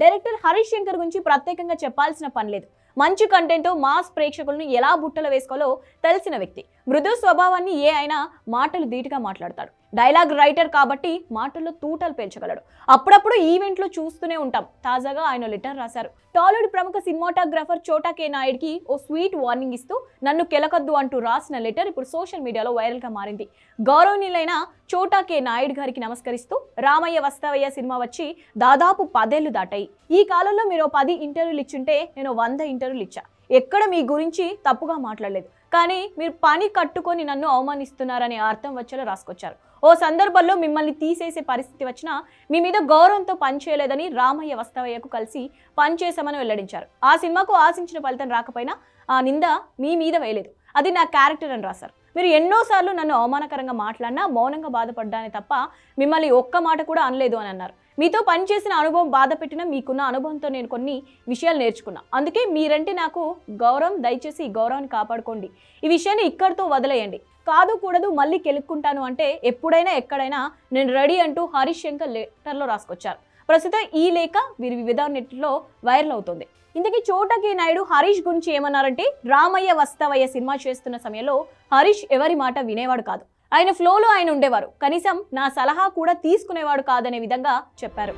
Director Harish Shankar గురించి ప్రత్యేకంగా చెప్పాల్సిన పని లేదు. మంచి కంటెంట్ మాస్ ప్రేక్షకులను ఎలా బుట్టలు వేసుకోవాలో తెలిసిన వ్యక్తి. మృదు స్వభావాన్ని ఏ అయినా మాటలు ధీటుగా మాట్లాడతాడు. డైలాగ్ రైటర్ కాబట్టి మాటల్లో తూటలు పెంచగలడు అప్పుడప్పుడు ఈవెంట్లో చూస్తూనే ఉంటాం. తాజాగా ఆయన లెటర్ రాశారు. టాలీవుడ్ ప్రముఖ సినిమాటోగ్రాఫర్ చోటా కే నాయుడికి ఓ స్వీట్ వార్నింగ్ ఇస్తూ నన్ను కెలకద్దు అంటూ రాసిన లెటర్ ఇప్పుడు సోషల్ మీడియాలో వైరల్గా మారింది. గౌరవనీయులైన చోటా కే నాయుడు గారికి నమస్కరిస్తూ రామయ్య వస్తావయ్య సినిమా వచ్చి దాదాపు పదేళ్ళు దాటాయి. ఈ కాలంలో మీరు పది ఇంటర్వ్యూలు ఇచ్చుంటే నేను వంద ఇంటర్వ్యూలు ఇచ్చా. ఎక్కడ మీ గురించి తప్పుగా మాట్లాడలేదు. కానీ మీరు పని కట్టుకొని నన్ను అవమానిస్తున్నారనే అర్థం వచ్చేలా రాసుకొచ్చారు. ఓ సందర్భంలో మిమ్మల్ని తీసేసే పరిస్థితి వచ్చినా మీ మీద గౌరవంతో పనిచేయలేదని రామయ్య వస్తవయ్యకు కలిసి పనిచేశామని వెల్లడించారు. ఆ సినిమాకు ఆశించిన ఫలితం రాకపోయినా ఆ నింద మీ మీద వేయలేదు. అది నా క్యారెక్టర్ అని రాశారు. మీరు ఎన్నోసార్లు నన్ను అవమానకరంగా మాట్లాడినా మౌనంగా బాధపడ్డానే తప్ప మిమ్మల్ని ఒక్క మాట కూడా అనలేదు అని అన్నారు. మీతో పనిచేసిన అనుభవం బాధ పెట్టిన మీకున్న అనుభవంతో నేను కొన్ని విషయాలు నేర్చుకున్నా. అందుకే మీరంటే నాకు గౌరవం దయచేసి ఈ గౌరవాన్ని కాపాడుకోండి. ఈ విషయాన్ని ఇక్కడితో వదిలేయండి. కాదు కూడదు మళ్ళీ కెలుక్కుంటాను అంటే ఎప్పుడైనా ఎక్కడైనా నేను రెడీ అంటూ హరీష్ శంకర్ లెటర్లో రాసుకొచ్చారు. ప్రస్తుతం ఈ లేఖ వీరి వివిధ నెట్లో వైరల్ అవుతుంది. ఇంతకీ చోటకి నాయుడు హరీష్ గురించి ఏమన్నారంటే రామయ్య వస్తవయ్య సినిమా చేస్తున్న సమయంలో హరీష్ ఎవరి మాట వినేవాడు కాదు. ఆయన ఫ్లోలో ఆయన ఉండేవారు. కనీసం నా సలహా కూడా తీసుకునేవాడు కాదనే విధంగా చెప్పారు.